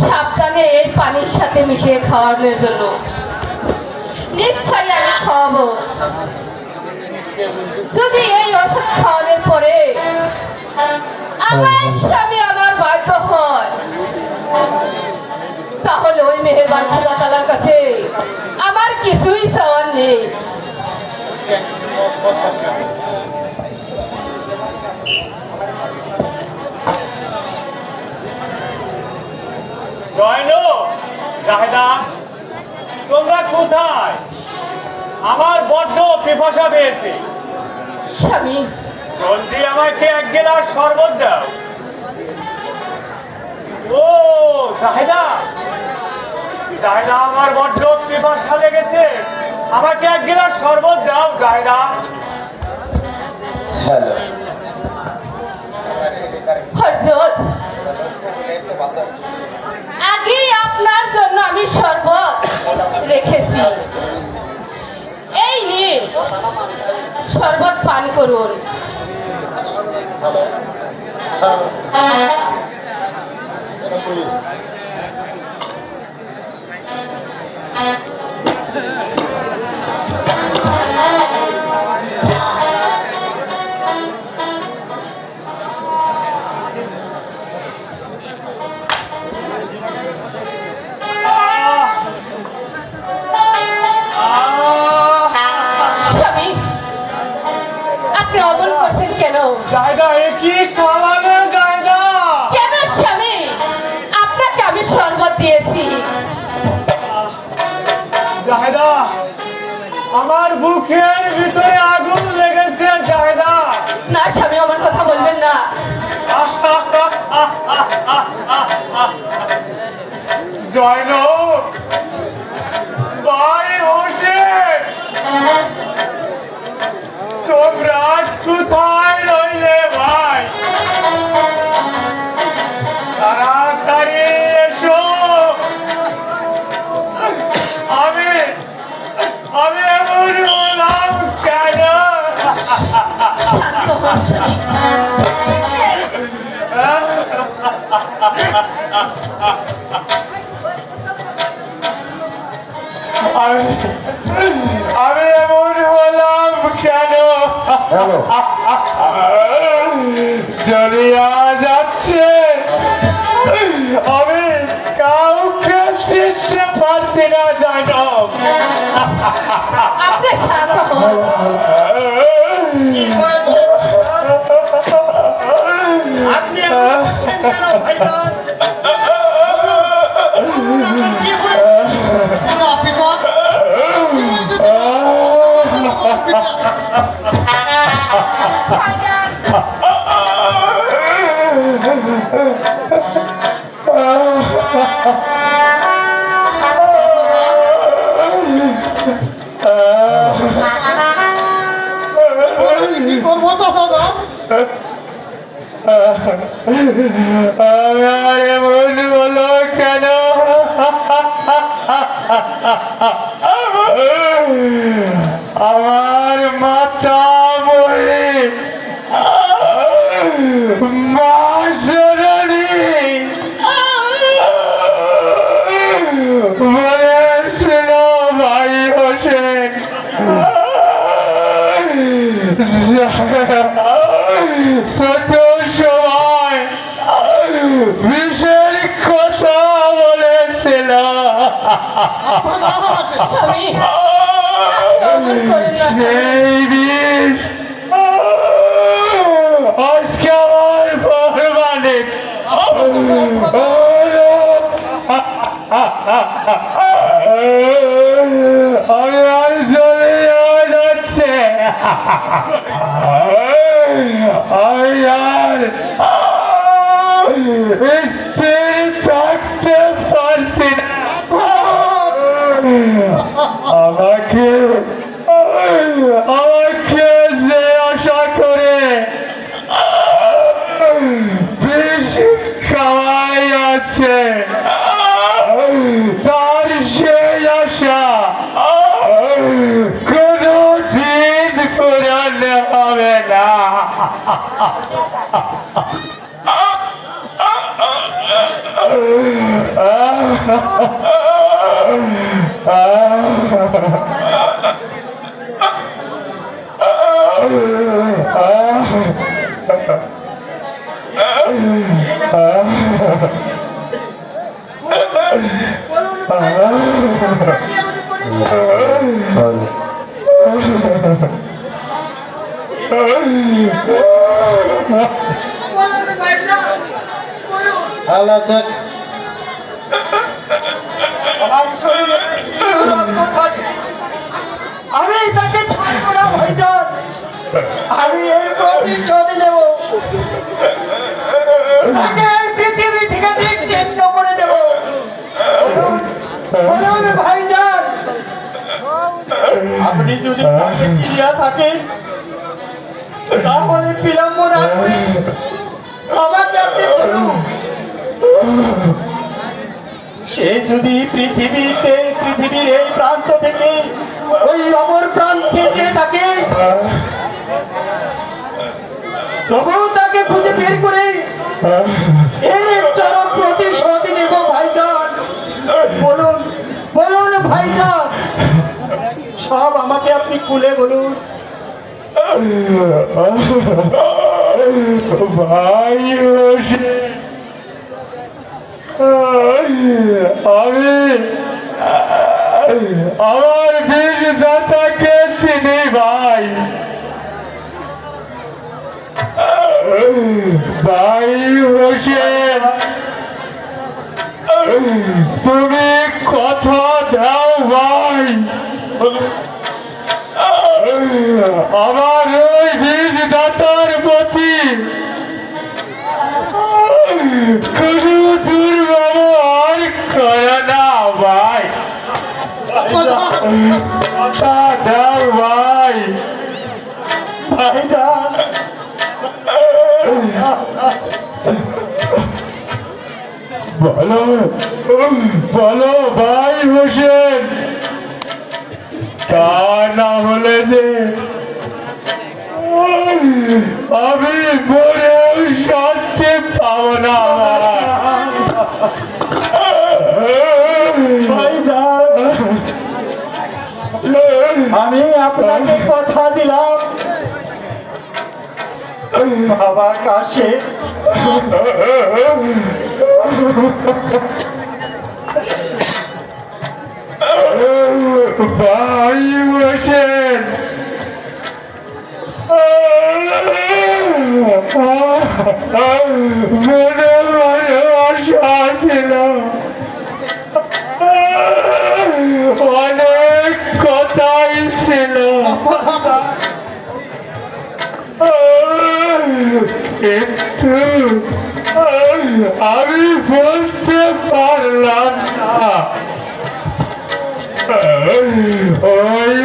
সাবধানে এই পানির সাথে মিশিয়ে খাওয়ানোর জন্য। নিশ্চয়ই আমি খাওয়াবো। যদি এই ওষুধ খাওয়ানোর পরে আমার স্বামী আমার বাধ্য হয়, তাহলে ওই মেহেরবান খুদা তালার কাছে আমার কিছুই চাওয়ার নেই। পিপাসা পেয়েছে। স্বামী। জলদি আমাকে এক গেলাস শরবত দাও। ও জাহেদা। জাহেদা আমার বড্ড পিপাসা লেগেছে। আমাকে এক গেলাস শরবত দাও জাহেদা। হ্যালো। হরজত আগেই আপনার জন্য আমি শরবত রেখেছি। শরবত পান করুন আহ! দিয়েছি। জাহেদা আমার বুকের ভিতরে আগুন লেগেছে জাহেদা। না স্বামী আমার কথা বলবেন না। জয়ন আমি এমন হলাম কেন? জলিয়া যাচ্ছে আমি কাউকে চিনতে পারছি না জানো। আপনি শান্ত হন আপনি আমার এমন হলো কেন আমার মাথা মরে মা বলেছিল ভাই হোসেন ছোট সময় বিশেষ কথা বলেছিল। স্বামী অমন করেন না স্বামী। সেই বিষ আজকে আমার পরমাণিক আমি আর আমাকে আমাকে যে আশা করে বেশি খাওয়াই আছে তার সেই আশা কোনো দিন পুরা হ্যালো চেক আমার শরীরে আমি তাকে ছাড়বো না ভাইজান। আমি এর আপনি যদি তাকে চিনিয়া থাকেন, তাহলে বিলম্ব না করে। আমাকে আপনি বলুন, সে যদি পৃথিবীতে, পৃথিবীর এই প্রান্ত থেকে ওই অমর প্রান্তে যে থাকে তবুও তাকে খুঁজে বের করে এর চরম প্রতিশোধ নেব ভাইজান। বলুন বলুন ভাইজান। সব আমাকে আপনি খুলে বলুন। ভাই আমি, আমার বীর দাতাকে চিনি ভাই। ভাই হোসেন তুমি কথা দাও ভাই আমার ওই বীজ দাতার প্রতি বলো বলো ভাই হোসেন। তা না হলে যে আমি মরেও শান্তি পাবো না আমি আপনাকে কথা দিলাম। বাবা কাশে। আমি বলতে পারলাম না। ওই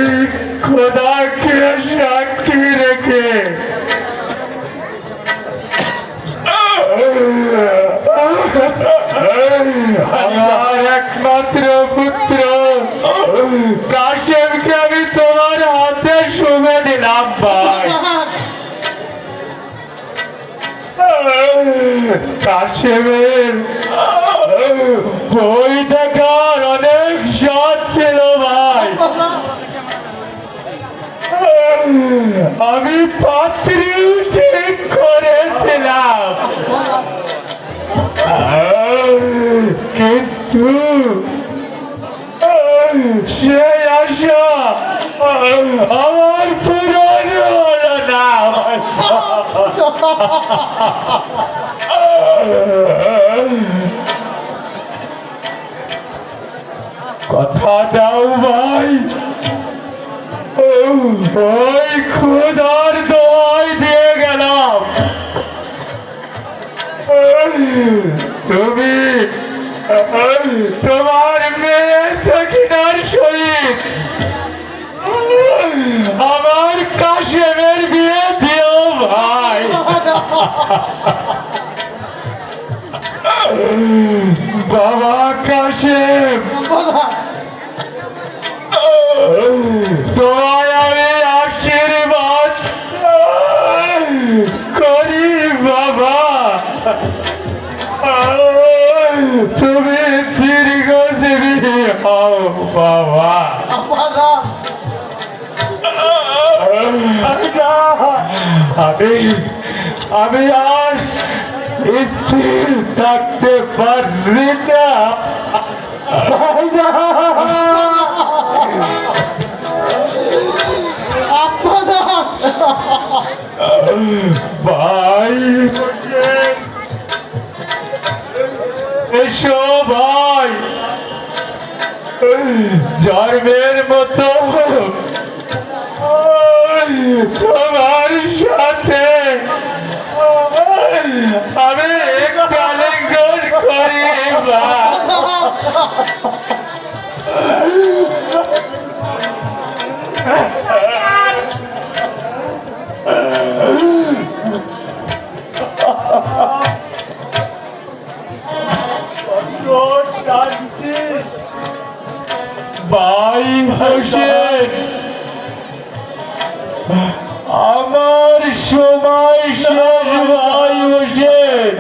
খোদাকে সাক্ষী রেখে। আমার একমাত্র পুত্র কাশেমকে কাশেমের, বই দেখার অনেক শখ ছিল ভাই। আমি পাত্রীও ঠিক করেছিলাম। কিন্তু সে আশা আমার পূরণ হলো না কথা দাও ভাই। ওই খুদার দোয়াই দিয়ে গেলাম। তুমি, তোমার মেয়ে সখিনার সহিত আমার কাশেমের বিয়ে দিও ভাই। Baba karşım. Doğaya bir akşeri bak. Karim baba. Tabii bir gözleri al. Baba. Abi. Abi ya. স্থির থাকতে পারছি না ভাই এসো ভাই জন্মের মতো। ভাই হোসেন আমার সময় শেষ ভাই হোসেন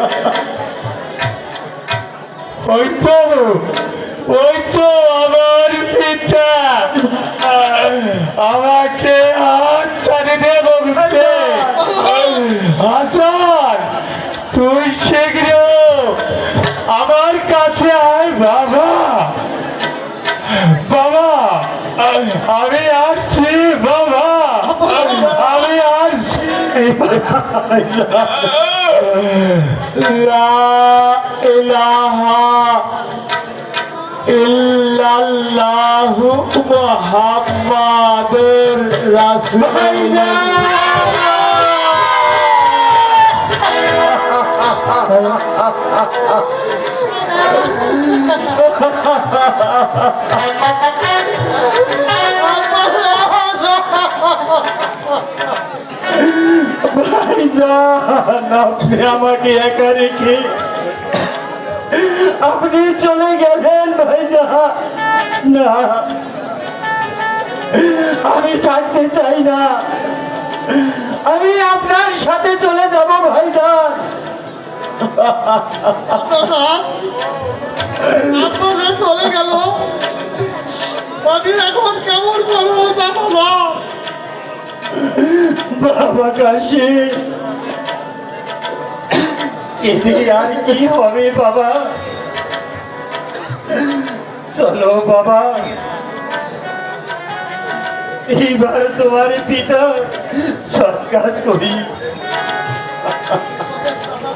ওই তো ওই তো আমার পিতা। আমাকে হাত ছাড়িয়ে বলছে, হাসান, তুই শীঘ্র আমার কাছে আয়, বাবা। বাবা, আমি আসছি, বাবা। আমি আসছি। লা ইলাহা ইল্লাল্লাহু মুহাম্মাদুর আপনি আমাকে রেখে আপনি চলে গেলেন। না আমি থাকতে চাই না। আমি আপনার সাথে চলে যাব ভাইজান। আপনারা চলে গেল। আমি এখন কেমন করব জানো না বাবা কাশি। এতে আর কি হবে বাবা? চলো বাবা এইবার তোমার পিতা সৎ কাজ করি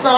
না